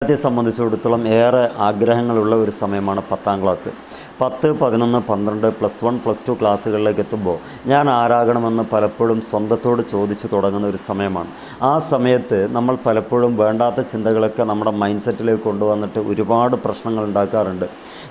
വിദ്യാർത്ഥിയെ സംബന്ധിച്ചിടത്തോളം ഏറെ ആഗ്രഹങ്ങളുള്ള ഒരു സമയമാണ് പത്താം ക്ലാസ് പത്ത് പതിനൊന്ന് പന്ത്രണ്ട് പ്ലസ് വൺ പ്ലസ് ടു ക്ലാസ്സുകളിലേക്ക് എത്തുമ്പോൾ ഞാൻ ആരാകണമെന്ന് പലപ്പോഴും സ്വന്തത്തോട് ചോദിച്ചു തുടങ്ങുന്ന ഒരു സമയമാണ്. ആ സമയത്ത് നമ്മൾ പലപ്പോഴും വേണ്ടാത്ത ചിന്തകളൊക്കെ നമ്മുടെ മൈൻഡ് സെറ്റിലേക്ക് കൊണ്ടുവന്നിട്ട് ഒരുപാട് പ്രശ്നങ്ങൾ ഉണ്ടാക്കാറുണ്ട്.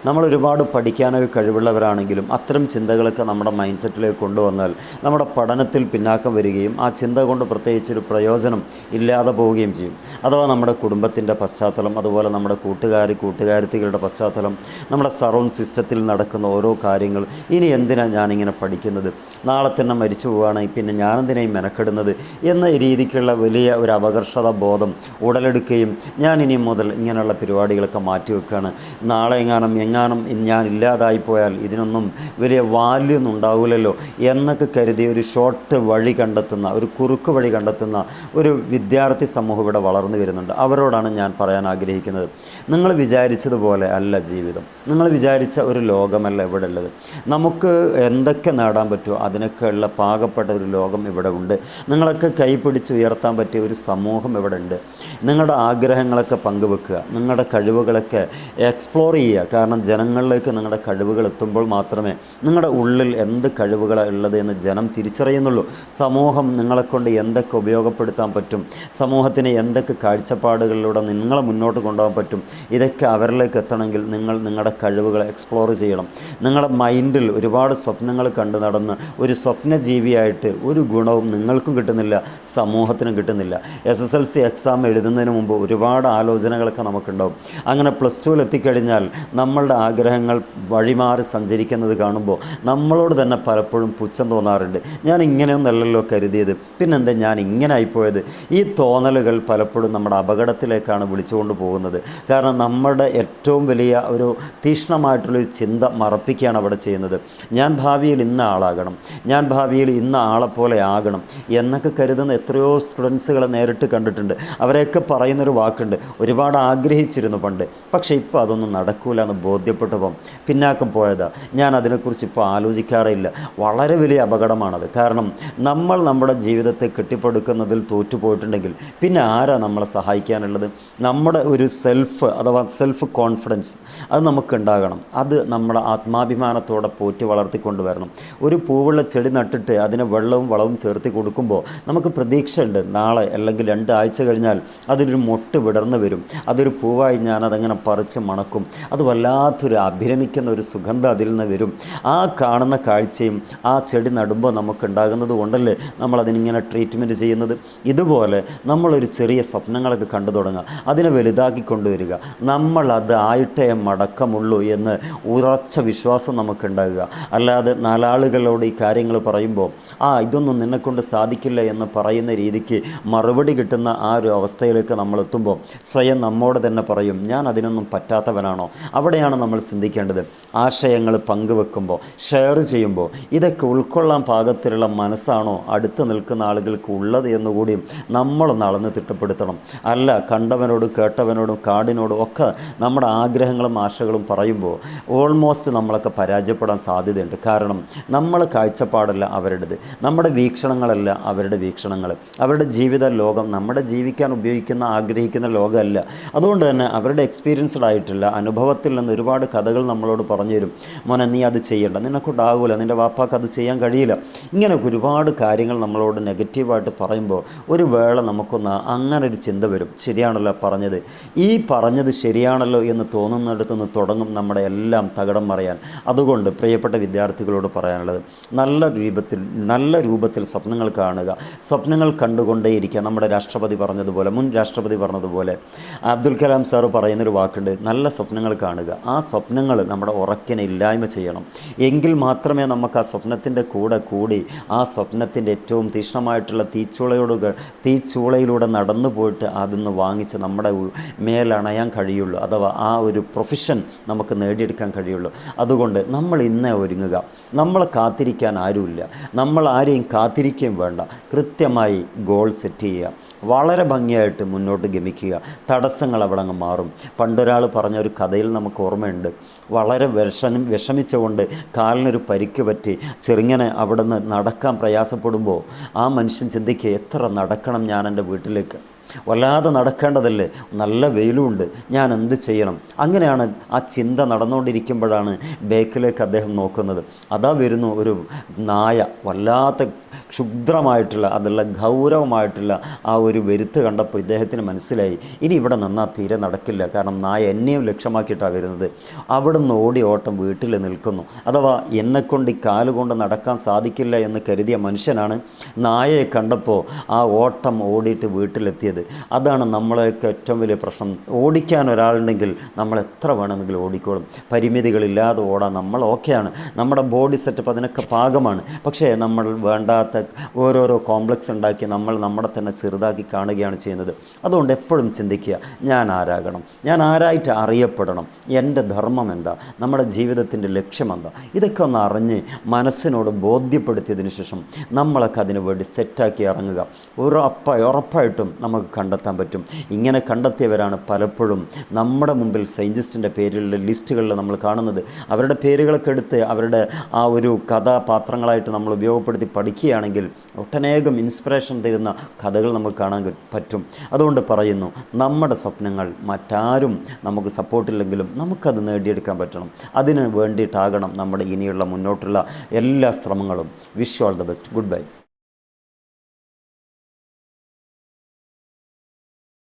നമ്മൾ ഒരുപാട് പഠിക്കാനൊക്കെ കഴിവുള്ളവരാണെങ്കിലും അത്തരം ചിന്തകളൊക്കെ നമ്മുടെ മൈൻഡ് സെറ്റിലേക്ക് കൊണ്ടുവന്നാൽ നമ്മുടെ പഠനത്തിൽ പിന്നാക്കം വരികയും ആ ചിന്ത കൊണ്ട് പ്രത്യേകിച്ചൊരു പ്രയോജനം ഇല്ലാതെ പോവുകയും ചെയ്യും. അഥവാ നമ്മുടെ കുടുംബത്തിന്റെ പശ്ചാത്തലം അതുപോലെ നമ്മുടെ കൂട്ടുകാരി കൂട്ടുകാരത്തികളുടെ പശ്ചാത്തലം നമ്മുടെ സറൗണ്ട് സിസ്റ്റത്തിൽ നടക്കുന്ന ഓരോ കാര്യങ്ങൾ. ഇനി എന്തിനാണ് ഞാനിങ്ങനെ പഠിക്കുന്നത്? നാളെ തന്നെ മരിച്ചു പോവുകയാണെങ്കിൽ പിന്നെ ഞാനെന്തിനായി മെനക്കെടുന്നത്? എന്ന രീതിക്കുള്ള വലിയ ഒരു അപകർഷത ബോധം ഉടലെടുക്കുകയും ഞാൻ ഇനി മുതൽ ഇങ്ങനെയുള്ള പരിപാടികളൊക്കെ മാറ്റിവെക്കുകയാണ് നാളെ എങ്ങാനും എങ്ങാനും ഞാൻ ഇല്ലാതായി പോയാൽ ഇതിനൊന്നും വലിയ വാല്യൂ ഒന്നും ഉണ്ടാവില്ലല്ലോ എന്നൊക്കെ കരുതി ഒരു ഷോർട്ട് വഴി കണ്ടെത്തുന്ന ഒരു കുറുക്ക് വഴി കണ്ടെത്തുന്ന ഒരു വിദ്യാർത്ഥി സമൂഹം ഇവിടെ വളർന്നു വരുന്നുണ്ട്. അവരോടാണ് ഞാൻ പറയാൻ ആഗ്രഹിക്കുന്നത്. നിങ്ങൾ വിചാരിച്ചതുപോലെ അല്ല ജീവിതം. നിങ്ങൾ വിചാരിച്ച ഒരു ലോകമല്ല ഇവിടെ ഉള്ളത് നമുക്ക് എന്തൊക്കെ നേടാൻ പറ്റുമോ അതിനൊക്കെ ഉള്ള പാകപ്പെട്ട ഒരു ലോകം ഇവിടെ ഉണ്ട്. നിങ്ങളൊക്കെ കൈപിടിച്ച് ഉയർത്താൻ പറ്റിയ ഒരു സമൂഹം ഇവിടെ ഉണ്ട്. നിങ്ങളുടെ ആഗ്രഹങ്ങളൊക്കെ പങ്കുവെക്കുക. നിങ്ങളുടെ കഴിവുകളൊക്കെ എക്സ്പ്ലോർ ചെയ്യുക. കാരണം ജനങ്ങളിലേക്ക് നിങ്ങളുടെ കഴിവുകൾ എത്തുമ്പോൾ മാത്രമേ നിങ്ങളുടെ ഉള്ളിൽ എന്ത് കഴിവുകളാണ് ഉള്ളത് എന്ന് ജനം തിരിച്ചറിയുന്നുള്ളൂ. സമൂഹം നിങ്ങളെക്കൊണ്ട് എന്തൊക്കെ ഉപയോഗപ്പെടുത്താൻ പറ്റും? സമൂഹത്തിന് എന്തൊക്കെ കാഴ്ചപ്പാടുകളിലൂടെ നിങ്ങളെ മുന്നോട്ട് കൊണ്ടുപോകാൻ പറ്റും. ഇതൊക്കെ അവരിലേക്ക് എത്തണമെങ്കിൽ നിങ്ങൾ നിങ്ങളുടെ കഴിവുകൾ എക്സ്പ്ലോർ ചെയ്യണം. നിങ്ങളുടെ മൈൻഡിൽ ഒരുപാട് സ്വപ്നങ്ങൾ കണ്ടു നടന്ന് ഒരു സ്വപ്നജീവിയായിട്ട് ഒരു ഗുണവും നിങ്ങൾക്കും കിട്ടുന്നില്ല സമൂഹത്തിനും കിട്ടുന്നില്ല. S S L C exam എഴുതുന്നതിന് മുമ്പ് ഒരുപാട് ആലോചനകളൊക്കെ നമുക്കുണ്ടാവും. അങ്ങനെ പ്ലസ് ടുവിൽ എത്തിക്കഴിഞ്ഞാൽ നമ്മളുടെ ആഗ്രഹങ്ങൾ വഴിമാറി സഞ്ചരിക്കുന്നത് കാണുമ്പോൾ നമ്മളോട് തന്നെ പലപ്പോഴും പുച്ഛം തോന്നാറുണ്ട്. ഞാൻ ഇങ്ങനെയൊന്നല്ലല്ലോ കരുതിയത്. പിന്നെന്താ ഞാൻ ഇങ്ങനെ ആയിപ്പോയത്? ഈ തോന്നലുകൾ പലപ്പോഴും നമ്മുടെ അപകടത്തിലേക്കാണ് വിളിച്ചുകൊണ്ട് പോകുന്നത്. കാരണം നമ്മുടെ ഏറ്റവും വലിയ ഒരു തീക്ഷ്ണമായിട്ടുള്ളൊരു ചിന്ത മറപ്പിക്കുകയാണ് അവിടെ ചെയ്യുന്നത്. ഞാൻ ഭാവിയിൽ ഇന്ന ആളാകണം ഞാൻ ഭാവിയിൽ ഇന്ന ആളെപ്പോലെ ആകണം എന്നൊക്കെ കരുതുന്ന എത്രയോ സ്റ്റുഡൻസുകളെ നേരിട്ട് കണ്ടിട്ടുണ്ട്. അവരെയൊക്കെ പറയുന്നൊരു വാക്കുണ്ട് ഒരുപാട് ആഗ്രഹിച്ചിരുന്നു പണ്ട് പക്ഷേ ഇപ്പോൾ അതൊന്നും നടക്കൂല എന്ന് ബോധ്യപ്പെട്ടപ്പം പിന്നാക്കം പോയതാ. ഞാൻ അതിനെക്കുറിച്ച് ഇപ്പോൾ ആലോചിക്കാറില്ല വളരെ വലിയ അപകടമാണത്. കാരണം നമ്മൾ നമ്മുടെ ജീവിതത്തെ കെട്ടിപ്പടുക്കുന്നതിൽ തോറ്റുപോയിട്ടുണ്ടെങ്കിൽ പിന്നെ ആരാ നമ്മളെ സഹായിക്കാനുള്ളത്? നമ്മുടെ ഒരു സെൽഫ് അഥവാ സെൽഫ് കോൺഫിഡൻസ് അത് നമുക്കുണ്ടാകണം അത് നമ്മുടെ ആത്മാഭിമാനത്തോടെ പോറ്റി വളർത്തിക്കൊണ്ട് വരണം. ഒരു പൂവുള്ള ചെടി നട്ടിട്ട് അതിന് വെള്ളവും വളവും ചേർത്തി കൊടുക്കുമ്പോൾ നമുക്ക് പ്രതീക്ഷയുണ്ട്. നാളെ അല്ലെങ്കിൽ രണ്ട് ആഴ്ച കഴിഞ്ഞാൽ അതിനൊരു മൊട്ട് വിടർന്നു വരും. അതൊരു പൂവായി ഞാൻ അതങ്ങനെ പറിച്ച് മണക്കും. അത് വല്ലാത്തൊരു അഭിരമിക്കുന്ന ഒരു സുഗന്ധം അതിൽ നിന്ന് വരും. ആ കാണുന്ന കാഴ്ചയും ആ ചെടി നടുമ്പോൾ നമുക്കുണ്ടാകുന്നത് കൊണ്ടല്ലേ നമ്മളതിനിങ്ങനെ ട്രീറ്റ്മെന്റ് ചെയ്യുന്നത്? ഇതുപോലെ നമ്മളൊരു ചെറിയ സ്വപ്നങ്ങളൊക്കെ കണ്ടു തുടങ്ങുക അതിനെ വലുതാക്കി കൊണ്ടുവരിക നമ്മൾ അത് ആയിട്ടേ മടക്കമുള്ളൂ എന്ന് ഉറച്ച വിശ്വാസം നമുക്കുണ്ടാകുക. അല്ലാതെ നാലാളുകളോട് ഈ കാര്യങ്ങൾ പറയുമ്പോൾ ആ ഇതൊന്നും നിന്നെക്കൊണ്ട് സാധിക്കില്ല എന്ന് പറയുന്ന രീതിക്ക് മറുപടി കിട്ടുന്ന ആ ഒരു അവസ്ഥയിലേക്ക് നമ്മൾ എത്തുമ്പോൾ സ്വയം നമ്മോട് തന്നെ പറയും ഞാൻ അതിനൊന്നും പറ്റാത്തവനാണോ? അവിടെയാണ് നമ്മൾ ചിന്തിക്കേണ്ടത്. ആശയങ്ങൾ പങ്കുവെക്കുമ്പോൾ ഷെയർ ചെയ്യുമ്പോൾ ഇതൊക്കെ ഉൾക്കൊള്ളാൻ പാകത്തിലുള്ള മനസ്സാണോ അടുത്ത് നിൽക്കുന്ന ആളുകൾക്ക് ഉള്ളത് എന്നുകൂടിയും നമ്മളൊന്ന് അളന്ന് തിട്ടപ്പെടുത്തണം. അല്ല കണ്ടവനോടും കേട്ടവനോടും കാടിനോടും ഒക്കെ നമ്മുടെ ആഗ്രഹങ്ങളും ആശകളും പറയുമ്പോൾ ഓൾമോസ്റ്റ് നമ്മളൊക്കെ പരാജയപ്പെടാൻ സാധ്യതയുണ്ട്. കാരണം നമ്മൾ കാഴ്ചപ്പാടല്ല അവരുടേത്. നമ്മുടെ വീക്ഷണങ്ങളല്ല അവരുടെ വീക്ഷണങ്ങൾ. അവരുടെ ജീവിത ലോകം നമ്മുടെ ജീവിക്കാൻ ഉപയോഗിക്കുന്ന ആഗ്രഹിക്കുന്ന ലോകമല്ല. അതുകൊണ്ട് തന്നെ അവരുടെ എക്സ്പീരിയൻസ്ഡ് ആയിട്ടില്ല. അനുഭവത്തിൽ നിന്ന് ഒരുപാട് കഥകൾ നമ്മളോട് പറഞ്ഞു തരും മോനെ നീ അത് ചെയ്യണ്ട. നിനക്കൊണ്ടാകില്ല നിന്റെ വാപ്പാക്ക് അത് ചെയ്യാൻ കഴിയില്ല. ഇങ്ങനെയൊക്കെ ഒരുപാട് കാര്യങ്ങൾ നമ്മളോട് നെഗറ്റീവായിട്ട് പറയുമ്പോൾ ഒരു വേള നമുക്കൊന്ന് അങ്ങനെ ഒരു ചിന്ത വരും. ശരിയാണല്ലോ പറഞ്ഞത്. ഈ പറഞ്ഞത് ശരിയാണല്ലോ എന്ന് തോന്നുന്നിടത്തു നിന്ന് തുടങ്ങും നമ്മുടെ എല്ലാം തകടം മറയാൻ. അതുകൊണ്ട് പ്രിയപ്പെട്ട വിദ്യാർത്ഥികളോട് പറയാനുള്ളത് നല്ല രൂപത്തിൽ നല്ല രൂപത്തിൽ സ്വപ്നങ്ങൾ കാണുക. സ്വപ്നങ്ങൾ കണ്ടുകൊണ്ടേയിരിക്കുക. നമ്മുടെ രാഷ്ട്രപതി പറഞ്ഞതുപോലെ മുൻ രാഷ്ട്രപതി പറഞ്ഞതുപോലെ. അബ്ദുൽ കലാം സാറ് പറയുന്നൊരു വാക്കുണ്ട് നല്ല സ്വപ്നങ്ങൾ കാണുക. ആ സ്വപ്നങ്ങൾ നമ്മുടെ ഉറക്കിനെ ഇല്ലായ്മ ചെയ്യണം. എങ്കിൽ മാത്രമേ നമുക്ക് ആ സ്വപ്നത്തിന്റെ കൂടെ കൂടി ആ സ്വപ്നത്തിന്റെ ഏറ്റവും തീക്ഷ്ണമായിട്ടുള്ള തീച്ചൂളയോട് തീച്ചൂളയിലൂടെ നടന്നു പോയിട്ട് അതിന്ന് വാങ്ങിച്ച് നമ്മുടെ ഉ- മേലണയാൻ കഴിയുള്ളൂ. അഥവാ ആ ഒരു പ്രൊഫഷൻ നമുക്ക് നേടിയെടുക്കാൻ കഴിയുള്ളൂ. അതുകൊണ്ട് നമ്മൾ ഇന്നേ ഒരുങ്ങുക. നമ്മൾ കാത്തിരിക്കാൻ ആരുമില്ല. നമ്മൾ ആരെയും കാത്തിരിക്കുകയും വേണ്ട. കൃത്യമായി ഗോൾ സെറ്റ് ചെയ്യുക. വളരെ ഭംഗിയായിട്ട് മുന്നോട്ട് ഗമിക്കുക. തടസ്സങ്ങൾ അവിടെ അങ്ങ് മാറും. പണ്ടൊരാൾ പറഞ്ഞ ഒരു കഥയിൽ നമുക്ക് ഓർമ്മയുണ്ട്. വളരെ വിഷം വിഷമിച്ചുകൊണ്ട് കാലിനൊരു പരിക്ക് പറ്റി ചെറുങ്ങനെ അവിടെ നിന്ന് നടക്കാൻ പ്രയാസപ്പെടുമ്പോൾ ആ മനുഷ്യൻ ചിന്തിക്കുക എത്ര നടക്കണം ഞാൻ എന്റെ വീട്ടിലേക്ക്? വല്ലാതെ നടക്കേണ്ടതല്ലേ? നല്ല വെയിലുമുണ്ട്. ഞാൻ എന്ത് ചെയ്യണം? അങ്ങനെയാണ് ആ ചിന്ത നടന്നുകൊണ്ടിരിക്കുമ്പോഴാണ് ബേക്കിലേക്ക് അദ്ദേഹം നോക്കുന്നത്. അതാ വരുന്നു ഒരു നായ വല്ലാത്ത ക്ഷുദ്രമായിട്ടുള്ള അതുള്ള ഗൗരവമായിട്ടുള്ള ആ ഒരു വരുത്ത് കണ്ടപ്പോൾ ഇദ്ദേഹത്തിന് മനസ്സിലായി. ഇനി ഇവിടെ നിന്നാൽ തീരെ നടക്കില്ല. കാരണം നായ എന്നെയും ലക്ഷ്യമാക്കിയിട്ടാണ് വരുന്നത്. അവിടുന്ന് ഓടി ഓട്ടം വീട്ടിൽ നിൽക്കുന്നു. അഥവാ എന്നെക്കൊണ്ട് ഈ കാലുകൊണ്ട് നടക്കാൻ സാധിക്കില്ല എന്ന് കരുതിയ മനുഷ്യനാണ് നായയെ കണ്ടപ്പോൾ ആ ഓട്ടം ഓടിയിട്ട് വീട്ടിലെത്തിയത്. അതാണ് നമ്മളെയൊക്കെ ഏറ്റവും വലിയ പ്രശ്നം. ഓടിക്കാൻ ഒരാളുണ്ടെങ്കിൽ നമ്മൾ എത്ര വേണമെങ്കിലും ഓടിക്കോളും. പരിമിതികളില്ലാതെ ഓടാൻ നമ്മൾ ഓക്കെയാണ്. നമ്മുടെ ബോഡി സെറ്റപ്പ് അതിനൊക്കെ പാകമാണ്. പക്ഷേ നമ്മൾ വേണ്ടാത്ത ഓരോരോ കോംപ്ലക്സ് ഉണ്ടാക്കി നമ്മൾ നമ്മളെ തന്നെ ചെറുതാക്കി കാണുകയാണ് ചെയ്യുന്നത്. അതുകൊണ്ട് എപ്പോഴും ചിന്തിക്കുക ഞാൻ ആരാകണം? ഞാൻ ആരായിട്ട് അറിയപ്പെടണം? എന്റെ ധർമ്മം എന്താ? നമ്മുടെ ജീവിതത്തിന്റെ ലക്ഷ്യം എന്താ? ഇതൊക്കെ ഒന്ന് അറിഞ്ഞ് മനസ്സിനോട് ബോധ്യപ്പെടുത്തിയതിന് ശേഷം നമ്മളൊക്കെ അതിനു വേണ്ടി സെറ്റാക്കി ഇറങ്ങുക. ഉറപ്പായി ഉറപ്പായിട്ടും നമുക്ക് കണ്ടെത്താൻ പറ്റും. ഇങ്ങനെ കണ്ടെത്തിയവരാണ് പലപ്പോഴും നമ്മുടെ മുമ്പിൽ സയന്റിസ്റ്റിന്റെ പേരിലുള്ള ലിസ്റ്റുകളിൽ നമ്മൾ കാണുന്നത്. അവരുടെ പേരുകളൊക്കെ എടുത്ത് അവരുടെ ആ ഒരു കഥാപാത്രങ്ങളായിട്ട് നമ്മൾ ഉപയോഗപ്പെടുത്തി പഠിക്കുകയാണെങ്കിൽ ഒട്ടനേകം ഇൻസ്പിറേഷൻ തരുന്ന കഥകൾ നമുക്ക് കാണാൻ പറ്റും. അതുകൊണ്ട് പറയുന്നു നമ്മുടെ സ്വപ്നങ്ങൾ മറ്റാരും നമുക്ക് സപ്പോർട്ടില്ലെങ്കിലും നമുക്കത് നേടിയെടുക്കാൻ പറ്റണം. അതിന് വേണ്ടിയിട്ടാകണം നമ്മുടെ ഇനിയുള്ള മുന്നോട്ടുള്ള എല്ലാ ശ്രമങ്ങളും. Wish all the best good bye